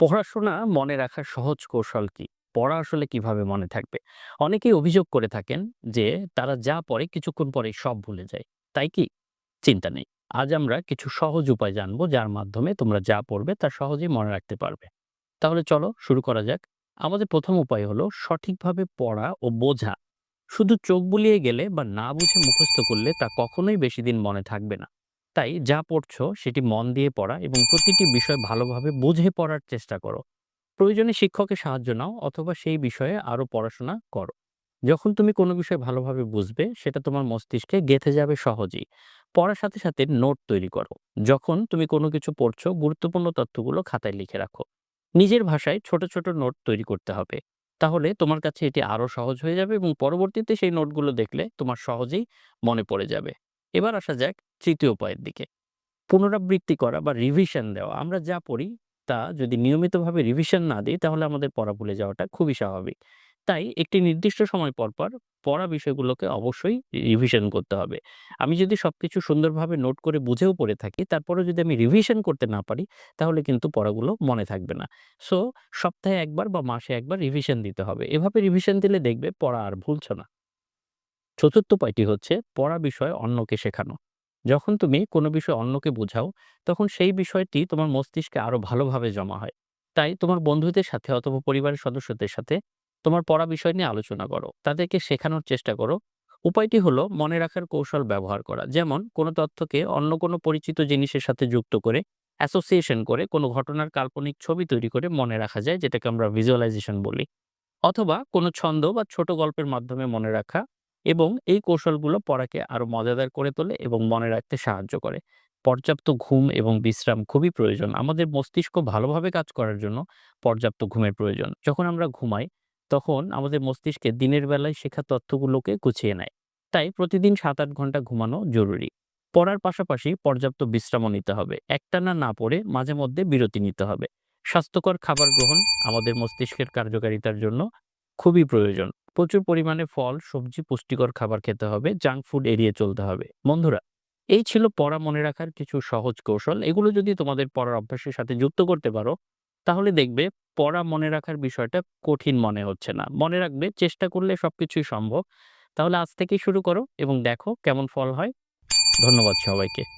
পড়াশোনা মনে রাখার সহজ কৌশল কি? পড়া আসলে কীভাবে মনে থাকবে? অনেকেই অভিযোগ করে থাকেন যে, তারা যা পড়ে কিছুক্ষণ পরে সব ভুলে যায়। তাই কি? চিন্তা নেই। আজ আমরা কিছু সহজ উপায় জানব, যার মাধ্যমে তোমরা যা পড়বে তা সহজেই মনে রাখতে পারবে। তাহলে চলো শুরু করা যাক। আমাদের প্রথম উপায় হলো সঠিকভাবে পড়া ও বোঝা। শুধু চোখ বুলিয়ে গেলে বা না বুঝে মুখস্থ করলে তা কখনোই বেশিদিন মনে থাকবে না। তাই যা পড়ছো সেটি মন দিয়ে পড়া এবং প্রতিটি বিষয় ভালোভাবে বুঝে পড়ার চেষ্টা করো। প্রয়োজনে শিক্ষকের সাহায্য নাও অথবা সেই বিষয়ে আরও পড়াশোনা করো। যখন তুমি কোনো বিষয় ভালোভাবে বুঝবে সেটা তোমার মস্তিষ্কে গেঁথে যাবে সহজেই। পড়ার সাথে, সাথে নোট তৈরি করো। যখন তুমি কোনো কিছু পড়ছো গুরুত্বপূর্ণ তথ্যগুলো খাতায় লিখে রাখো। নিজের ভাষায় ছোট, ছোট নোট তৈরি করতে হবে। তাহলে তোমার কাছে এটি আরও সহজ হয়ে যাবে এবং পরবর্তীতে সেই নোটগুলো দেখলে তোমার সহজেই মনে পড়ে যাবে। এবার আসা যাক ৩য় উপায়ের দিকে। পুনরাবৃত্তি করা বা রিভিশন দেওয়া। আমরা যা পড়ি তা যদি নিয়মিতভাবে রিভিশন না দিই তাহলে আমাদের পড়া ভুলে যাওয়াটা খুবই স্বাভাবিক। তাই একটি নির্দিষ্ট সময় পর, পর পড়া বিষয়গুলোকে অবশ্যই রিভিশন করতে হবে। আমি যদি সবকিছু সুন্দরভাবে নোট করে বুঝেও পড়ে থাকি তারপরেও যদি আমি রিভিশন করতে না পারি তাহলে কিন্তু পড়াগুলো মনে থাকবে না। সো সপ্তাহে একবার বা মাসে একবার রিভিশন দিতে হবে। এভাবে রিভিশন দিলে দেখবে পড়া আর ভুলছো না। চতুর্থ উপায়টি হচ্ছে পড়া বিষয় অন্যকে শেখানো। যখন তুমি কোনো বিষয় অন্যকে বোঝাও, তখন সেই বিষয়টি তোমার মস্তিষ্কে আরও ভালোভাবে জমা হয়। তাই তোমার বন্ধুদের সাথে অথবা পরিবারের সদস্যদের সাথে তোমার পড়া বিষয় নিয়ে আলোচনা করো। তাদেরকে শেখানোর চেষ্টা করো। উপায়টি হলো মনে রাখার কৌশল ব্যবহার করা। যেমন কোনো তথ্যকে অন্য কোনো পরিচিত জিনিসের সাথে যুক্ত করে অ্যাসোসিয়েশন করে কোনো ঘটনার কাল্পনিক ছবি তৈরি করে মনে রাখা যায় যেটাকে আমরা ভিজুয়ালাইজেশন বলি। অথবা কোনো ছন্দ বা ছোট গল্পের মাধ্যমে মনে রাখা এবং এই কৌশলগুলো পড়াকে আরও মজাদার করে তোলে এবং মনে রাখতে সাহায্য করে। পর্যাপ্ত ঘুম এবং বিশ্রাম খুবই প্রয়োজন। আমাদের মস্তিষ্ক ভালোভাবে কাজ করার জন্য পর্যাপ্ত ঘুমের প্রয়োজন। যখন আমরা ঘুমাই, তখন আমাদের মস্তিষ্কে দিনের বেলায় শেখা তথ্যগুলোকে গুছিয়ে নেয়। তাই প্রতিদিন ৭-৮ ঘণ্টা ঘুমানো জরুরি। পড়ার পাশাপাশি পর্যাপ্ত বিশ্রামও নিতে হবে। একটানা না পড়ে মাঝে মধ্যে বিরতি নিতে হবে। স্বাস্থ্যকর খাবার গ্রহণ আমাদের মস্তিষ্কের কার্যকারিতার জন্য খুবই প্রয়োজন। প্রচুর পরিমাণে ফল, সবজি, পুষ্টিকর খাবার খেতে হবে। জাঙ্ক ফুড এড়িয়ে চলতে হবে। বন্ধুরা, এই ছিল পড়া মনে রাখার কিছু সহজ কৌশল। এগুলো যদি তোমাদের পড়ার অভ্যাসের সাথে যুক্ত করতে পারো, তাহলে দেখবে পড়া মনে রাখার বিষয়টা কঠিন মনে হচ্ছে না। মনে রাখবে চেষ্টা করলে সবকিছুই সম্ভব। তাহলে আজ থেকেই শুরু করো এবং দেখো কেমন ফল হয়। ধন্যবাদ সবাইকে।